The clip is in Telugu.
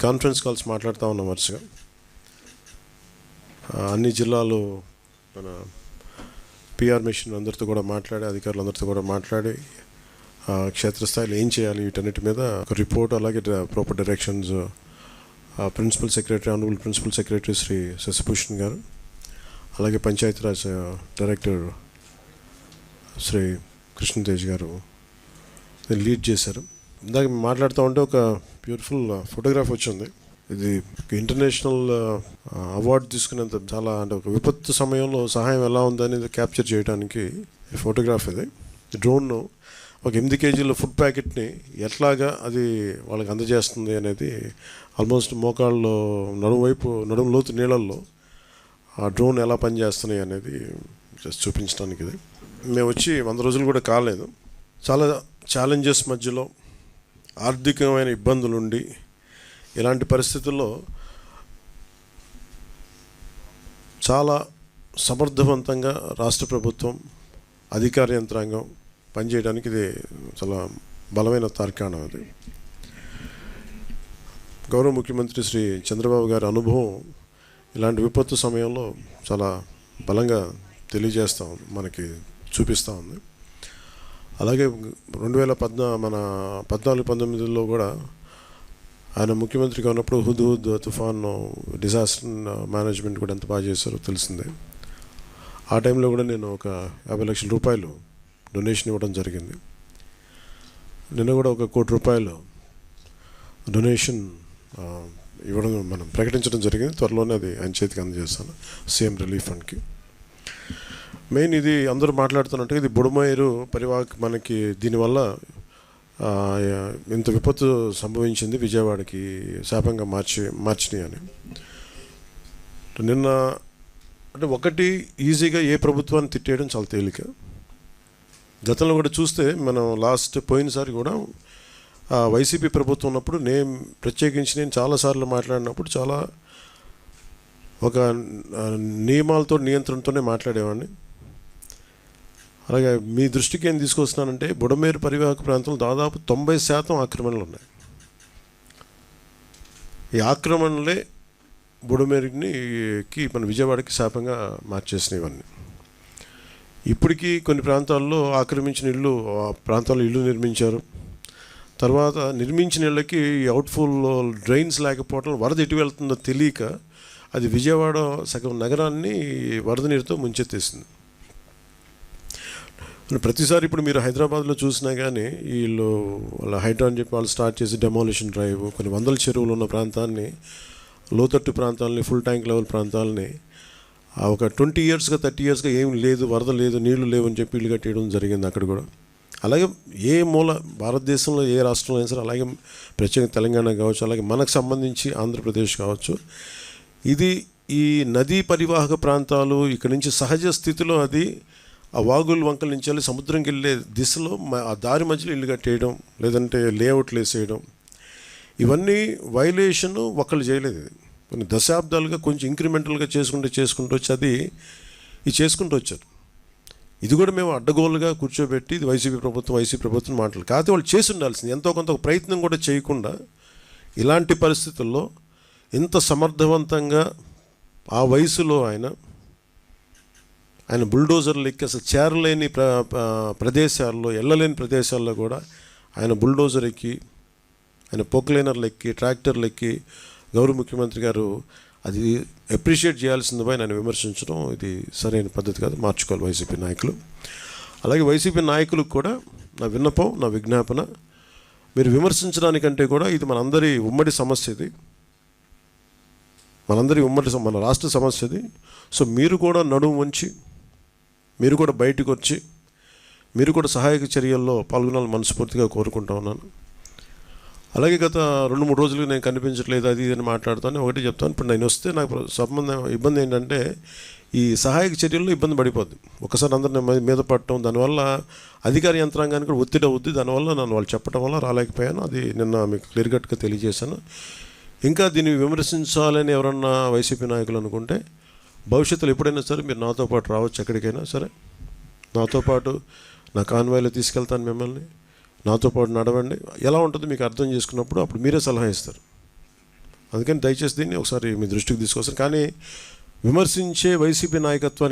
కాన్ఫరెన్స్ కాల్స్ మాట్లాడుతూ ఉన్నాం వరుసగా. అన్ని జిల్లాలు మన పిఆర్ మిషన్ అందరితో కూడా మాట్లాడి అధికారులందరితో కూడా మాట్లాడి ఆ, క్షేత్రస్థాయిలో ఏం చేయాలి వీటన్నిటి మీద ఒక రిపోర్ట్ అలాగే proper directions principal secretary honourable principal secretary Shri Shashibhushan garu అలాగే పంచాయతీరాజ్ డైరెక్టర్ శ్రీ కృష్ణతేజ్ గారు లీడ్ చేశారు. ఇందాక మాట్లాడుతూ ఉంటే ఒక బ్యూటిఫుల్ ఫోటోగ్రాఫ్ వచ్చింది. ఇది ఇంటర్నేషనల్ అవార్డు తీసుకునేంత చాలా అంటే ఒక విపత్తు సమయంలో సహాయం ఎలా ఉందనేది క్యాప్చర్ చేయడానికి ఫోటోగ్రాఫ్ ఇది. డ్రోన్ ఒక ఎనిమిది కేజీల ఫుడ్ ప్యాకెట్ని ఎట్లాగా అది వాళ్ళకి అందజేస్తుంది అనేది ఆల్మోస్ట్ మోకాళ్ళు నడుము వైపు నడుము లోతు నీళ్ళల్లో ఆ డ్రోన్ ఎలా పనిచేస్తున్నాయి అనేది జస్ట్ చూపించడానికి ఇది. మేము వచ్చి వంద రోజులు కూడా కాలేదు. చాలా ఛాలెంజెస్ మధ్యలో ఆర్థికమైన ఇబ్బందులుండి ఇలాంటి పరిస్థితుల్లో చాలా సమర్థవంతంగా రాష్ట్ర ప్రభుత్వం అధికార యంత్రాంగం పనిచేయడానికి ఇది చాలా బలమైన తార్కాణం అది గౌరవ ముఖ్యమంత్రి శ్రీ చంద్రబాబు గారి అనుభవం ఇలాంటి విపత్తు సమయంలో చాలా బలంగా తెలియజేస్తూ ఉంది మనకి చూపిస్తూ ఉంది. అలాగే రెండు వేల పద్నా మన పద్నాలుగు పంతొమ్మిదిలో కూడా ఆయన ముఖ్యమంత్రిగా ఉన్నప్పుడు హుద్ హుద్ తుఫాన్ డిజాస్టర్ మేనేజ్మెంట్ కూడా ఎంత బాగా చేశారో తెలిసిందే. ఆ టైంలో కూడా నేను ఒక యాభై లక్షల రూపాయలు డొనేషన్ ఇవ్వడం జరిగింది. నిన్న కూడా ఒక కోటి రూపాయలు డొనేషన్ ఇవ్వడం మనం ప్రకటించడం జరిగింది. త్వరలోనే అది ఆయన చేతికి అందజేస్తాను సీఎం రిలీఫ్ ఫండ్కి. మెయిన్ ఇది అందరూ మాట్లాడుతున్నట్టుగా ఇది బుడమేరు పరివాహక మనకి దీనివల్ల ఇంత విపత్తు సంభవించింది విజయవాడకి శాపంగా మార్చి మార్చినాయి అని. నిన్న అంటే ఒకటి ఈజీగా ఏ ప్రభుత్వాన్ని తిట్టేయడం చాలా తేలిక. గతంలో కూడా చూస్తే మనం లాస్ట్ పోయినసారి కూడా వైసీపీ ప్రభుత్వం ఉన్నప్పుడు నేను ప్రత్యేకించి నేను చాలాసార్లు మాట్లాడినప్పుడు చాలా ఒక నియమాలతో నియంత్రణతోనే మాట్లాడేవాడిని. అలాగే మీ దృష్టికి ఏం తీసుకొస్తున్నానంటే బుడమేరు పరివాహక ప్రాంతంలో దాదాపు తొంభై శాతం ఆక్రమణలు ఉన్నాయి. ఈ ఆక్రమణలే బుడమేరుకి మన విజయవాడకి శాపంగా మార్చేసినవన్నీ ఇప్పటికీ కొన్ని ప్రాంతాల్లో ఆక్రమించిన ఇల్లు ఆ ప్రాంతాల్లో ఇల్లు నిర్మించారు. తర్వాత నిర్మించిన ఇళ్ళకి అవుట్ఫుల్ డ్రైన్స్ లేకపోవడం వరద ఎటు వెళ్తుందో తెలియక అది విజయవాడ సగం నగరాన్ని వరద నీరుతో ముంచెత్తేసింది. ప్రతిసారి ఇప్పుడు మీరు హైదరాబాద్లో చూసినా కానీ వీళ్ళు వాళ్ళ హైడ్రా అని చెప్పి వాళ్ళు స్టార్ట్ చేసి డెమాలిషన్ డ్రైవ్ కొన్ని వందల చెరువులు ఉన్న ప్రాంతాన్ని లోతట్టు ప్రాంతాలని ఫుల్ ట్యాంక్ లెవెల్ ప్రాంతాలని ఒక ట్వంటీ ఇయర్స్గా థర్టీ ఇయర్స్గా ఏం లేదు వరద లేదు నీళ్ళు లేవు అని చెప్పి ఇల్లు కట్టేయడం జరిగింది అక్కడ కూడా. అలాగే ఏ మూల భారతదేశంలో ఏ రాష్ట్రంలో అయినా సరే అలాగే ప్రత్యేకంగా తెలంగాణ కావచ్చు అలాగే మనకు సంబంధించి ఆంధ్రప్రదేశ్ కావచ్చు. ఇది ఈ నదీ పరివాహక ప్రాంతాలు ఇక్కడ నుంచి సహజ స్థితిలో అది ఆ వాగులు వంకల నుంచి వెళ్ళి సముద్రంకి వెళ్ళే దిశలో ఆ దారి మధ్యలో ఇల్లు కట్టేయడం లేదంటే లేఅవుట్లు వేసేయడం ఇవన్నీ వైలేషన్ ఒకళ్ళు చేయలేదు ఇది. కొన్ని దశాబ్దాలుగా కొంచెం ఇంక్రిమెంటల్గా చేసుకుంటూ చేసుకుంటూ వచ్చి అది ఇది చేసుకుంటూ వచ్చారు. ఇది కూడా మేము అడ్డగోలుగా కూర్చోబెట్టి ఇది వైసీపీ ప్రభుత్వం వైసీపీ ప్రభుత్వం మాటలు. కాకపోతే వాళ్ళు చేసి ఉండాల్సింది. ఎంతో కొంత ప్రయత్నం కూడా చేయకుండా ఇలాంటి పరిస్థితుల్లో ఇంత సమర్థవంతంగా ఆ వయసులో ఆయన ఆయన బుల్డోజర్లు ఎక్కి అసలు చేరలేని ప్ర ప్రదేశాల్లో వెళ్ళలేని ప్రదేశాల్లో కూడా ఆయన బుల్డోజర్ ఎక్కి ఆయన పోక్లైనర్లు ఎక్కి ట్రాక్టర్లు ఎక్కి గౌరవ ముఖ్యమంత్రి గారు అది అప్రిషియేట్ చేయాల్సింది నన్ను విమర్శించడం ఇది సరైన పద్ధతి కాదు. మార్చుకోవాలి వైసీపీ నాయకులు. అలాగే వైసీపీ నాయకులకు కూడా నా విన్నపం నా విజ్ఞాపన మీరు విమర్శించడానికంటే కూడా ఇది మనందరి ఉమ్మడి సమస్య ఇది. మనందరి ఉమ్మడి మన రాష్ట్ర సమస్య ఇది. సో మీరు కూడా నడుము వంచి మీరు కూడా బయటకు వచ్చి మీరు కూడా సహాయక చర్యల్లో పాల్గొనాలని మనస్ఫూర్తిగా కోరుకుంటా ఉన్నాను. అలాగే గత రెండు మూడు రోజులు నేను కనిపించట్లేదు అది ఇది అని మాట్లాడుతాను ఒకటి చెప్తాను. ఇప్పుడు నేను వస్తే నాకు సంబంధం ఇబ్బంది ఏంటంటే ఈ సహాయక చర్యల్లో ఇబ్బంది పడిపోద్ది. ఒకసారి అందరిని మీద పడటం దానివల్ల అధికార యంత్రాంగానికి కూడా ఒత్తిడి అవుద్ది. దానివల్ల నన్ను వాళ్ళు చెప్పడం వల్ల రాలేకపోయాను. అది నిన్న మీకు క్లియర్ కట్గా తెలియజేశాను. ఇంకా దీన్ని విమర్శించాలని ఎవరన్నా వైసీపీ నాయకులు అనుకుంటే భవిష్యత్తులో ఎప్పుడైనా సరే మీరు నాతో పాటు రావచ్చు ఎక్కడికైనా సరే. నాతో పాటు నా కాన్వాయ్లో తీసుకెళ్తాను మిమ్మల్ని. నాతో పాటు నడవండి. ఎలా ఉంటుందో మీకు అర్థం చేసుకున్నప్పుడు అప్పుడు మీరే సలహా ఇస్తారు. అందుకని దయచేసి దీన్ని ఒకసారి మీ దృష్టికి తీసుకొస్తాను కానీ విమర్శించే వైసీపీ నాయకత్వాన్ని